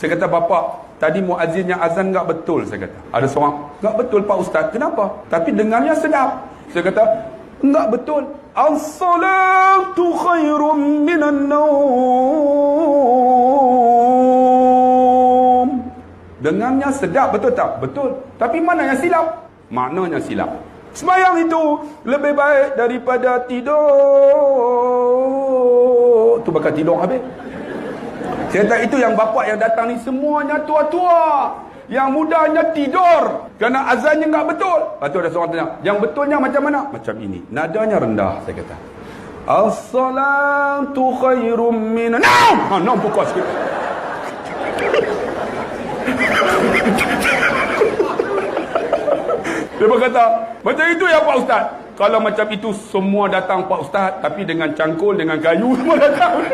Saya kata, Bapak, tadi muazzin yang azan enggak betul, saya kata. Ada seorang, enggak betul Pak Ustaz. Kenapa? Tapi dengarnya sedap. Saya kata, enggak betul. As-salatu khairum minan naum. Dengarnya sedap, betul tak? Betul. Tapi mana yang silap? Maknanya silap. Semayang itu lebih baik daripada tidur. Tu bakal tidur habis. Saya itu yang bapak yang datang ni semuanya tua-tua. Yang mudanya tidur. Kerana azannya enggak betul. Lepas tu ada seorang tanya, yang betulnya macam mana? Macam ini. Nadanya rendah, saya kata. As-salatu khairum minan... Naam! Ha, naam pukul sikit. Dia berkata, macam itu ya Pak Ustaz. Kalau macam itu semua datang Pak Ustaz, tapi dengan cangkul, dengan kayu semua datang.